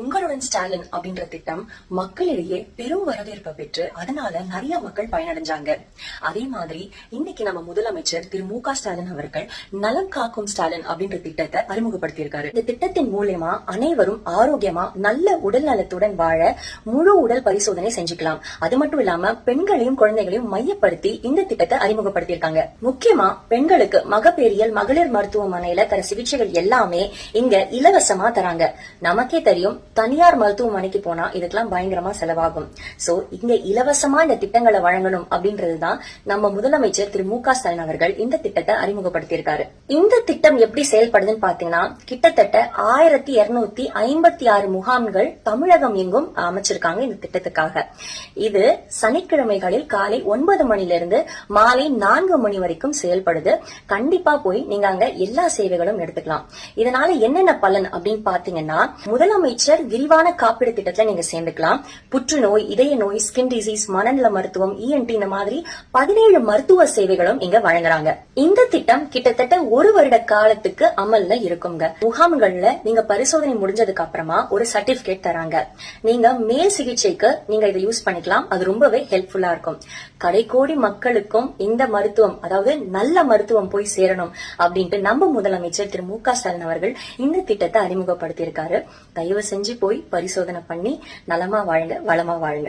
உங்களுடன் ஸ்டாலின் அப்படின்ற திட்டம் மக்களிடையே பெரும் வரவேற்பை பெற்று அதனால நிறைய மக்கள் பயனடைஞ்சாங்க. அதே மாதிரி இன்னைக்கு நம்ம முதலமைச்சர் திரு மு க ஸ்டாலின் அவர்கள் நலம் காக்கும் ஸ்டாலின் அப்படின்ற திட்டத்தை அறிமுகப்படுத்தியிருக்காரு. இந்த திட்டத்தின் மூலயமா அனைவரும் ஆரோக்கியமா நல்ல உடல் நலத்துடன் வாழ முழு உடல் பரிசோதனை செஞ்சுக்கலாம். அது மட்டும் இல்லாம பெண்களையும் குழந்தைகளையும் மையப்படுத்தி இந்த திட்டத்தை அறிமுகப்படுத்தியிருக்காங்க. முக்கியமா பெண்களுக்கு மகப்பேறியல் மகளிர் மருத்துவமனையில தர சிகிச்சைகள் எல்லாமே இங்க இலவசமா தராங்க. நமக்கே தெரியும் தனியார் மருத்துவமனைக்கு போனா இதுக்கெல்லாம் பயங்கரமா செலவாகும். சோ இங்க இலவசமா இந்த திட்டங்களை வழங்கணும் அப்படின்றதுதான் நம்ம முதலமைச்சர் திரு மு க ஸ்டாலின் அவர்கள் இந்த திட்டத்தை அறிமுகப்படுத்தியிருக்காரு. இந்த திட்டம் எப்படி செயல்படுதுன்னு பாத்தீங்கன்னா கிட்டத்தட்ட ஆயிரத்தி இருநூத்தி ஐம்பத்தி ஆறு முகாம்கள் தமிழகம் எங்கும் அமைச்சிருக்காங்க இந்த திட்டத்துக்காக. இது சனிக்கிழமைகளில் காலை ஒன்பது மணிலிருந்து மாலை நான்கு மணி வரைக்கும் செயல்படுது. கண்டிப்பா போய் நீங்க அங்க எல்லா சேவைகளும் எடுத்துக்கலாம். இதனால என்னென்ன பலன் அப்படின்னு பாத்தீங்கன்னா முதலமைச்சர் விரிவான காப்பீடு திட்டத்துல நீங்க சேர்ந்துக்கலாம். புற்றுநோய் இதய நோய் ஸ்கின் டிசீஸ் மனநல மருத்துவம் இஎன்டி இந்த மாதிரி பதினேழு மருத்துவ சேவைகளும் இங்க வழங்குறாங்க. இந்த திட்டம் கிட்டத்தட்ட ஒரு வருட காலத்துக்கு அமல்ல இருக்குங்க. முகாம்கள்ல நீங்க பரிசோதனை முடிஞ்சதுக்கு அப்புறமா ஒரு சர்டிபிகேட் தராங்க. நீங்க மேல் சிகிச்சைக்கு நீங்க இதை யூஸ் பண்ணிக்கலாம். அது ரொம்பவே ஹெல்ப்ஃபுல்லா இருக்கும். கடைக்கோடி மக்களுக்கும் இந்த மருத்துவம் அதாவது நல்ல மருத்துவம் போய் சேரணும் அப்படின்ட்டு நம்ம முதலமைச்சர் திரு மு க ஸ்டாலின் அவர்கள் இந்த திட்டத்தை அறிமுகப்படுத்தியிருக்காரு. தயவு செஞ்சு செஞ்சு போய் பரிசோதனை பண்ணி நலமா வாழுங்க வளமா வாழுங்க